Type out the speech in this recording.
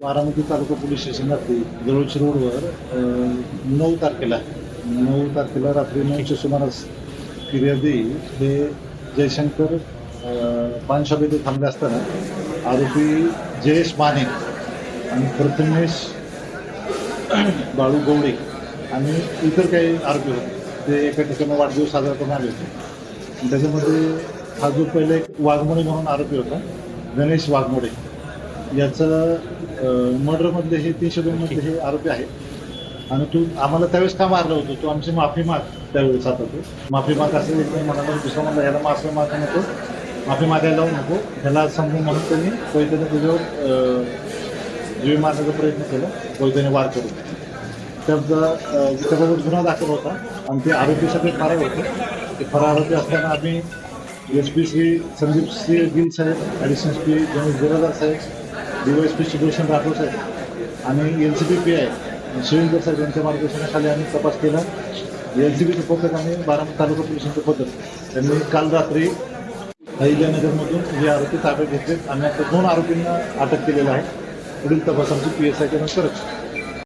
बारामती तालुका police स्टेशनवरती जवळच्या रोडवर नऊ तारखेला नऊ तारखेला रात्री नऊच्या सुमारास फिर्यादी हे जयशंकर अ, पानशॉप येथे थांबले असताना आरोपी जयेश माने आणि प्रथमेश बाळू गवडे आणि इतर काही आरोपी होते. ते एका ठिकाणी वाढदिवस साजरा करून आले होते. त्याच्यामध्ये हा जो पहिले एक वाघमोडे म्हणून आरोपी होता गणेश वाघमोडे याचं मर्डरमधले हे तीनशे दोन मधले हे आरोपी आहेत. आणि तू आम्हाला त्यावेळेस का मारलं होतं? तू आमची माफी माग त्यावेळेस आता तू. माफी माग असं एक म्हणाला दुसरा म्हणला ह्याला माफी माग नको. माफी मागायला लावू नको. ह्याला समजून म्हणून त्यांनी पैठणी तुझ्यावर जीवे मारण्याचा प्रयत्न केला. पैठणी वार करून. त्याचा त्याबाबत गुन्हा दाखल होता आणि ते आरोपी सगळे फरार होते. ते फरार आरोपी असताना आम्ही एस पी श्री संदीप श्री गिल साहेब additional S P Ganesh Biradar साहेब डी एस पी राठोड साहेब आणि L C P P I Shivendra साहेब यांच्या मार्गदर्शनाखाली आम्ही तपास केला. एल सी बीचं पथक आणि बारामती तालुका पोलिसांचं पथक त्यांनी काल रात्री अहिल्यानगरमधून हे आरोपी ताब्यात घेतले आणि आता दोन आरोपींना अटक केलेलं आहे. पुढील तपास आमची पी एस आयच्या नंतरच